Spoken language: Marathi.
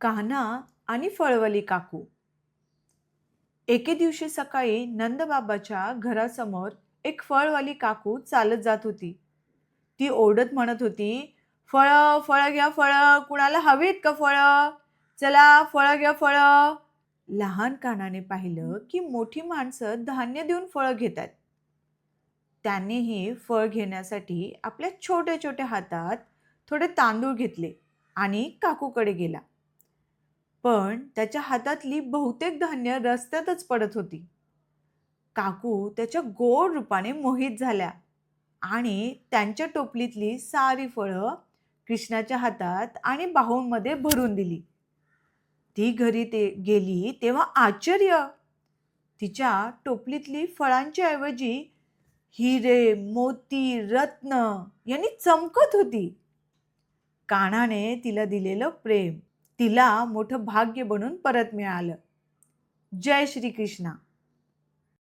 कान्हा आणि फळवली काकू. एके दिवशी सकाळी नंदबाबाच्या घरासमोर एक फळवाली काकू चालत जात होती. ती ओढत म्हणत होती फळ फळं घ्या फळं कुणाला हवीत का फळं? चला फळं घ्या फळं. लहान कानाने पाहिलं की मोठी माणसं धान्य देऊन फळं घेतात. त्यांनीही फळ घेण्यासाठी आपल्या छोट्या छोट्या हातात थोडे तांदूळ घेतले आणि काकूकडे गेला. पण त्याच्या हातातली बहुतेक धान्य रस्त्यातच पडत होती. काकू त्याच्या गोड रूपाने मोहित झाल्या आणि त्यांच्या टोपलीतली सारी फळं कृष्णाच्या हातात आणि बाहूंमध्ये भरून दिली. ती घरी ते गेली तेव्हा आश्चर्य! तिच्या टोपलीतली फळांच्या ऐवजी हिरे मोती रत्न यांनी चमकत होती. कानाने तिला दिलेलं प्रेम तिला मोठं भाग्य बनून परत मिळालं. जय श्री कृष्णा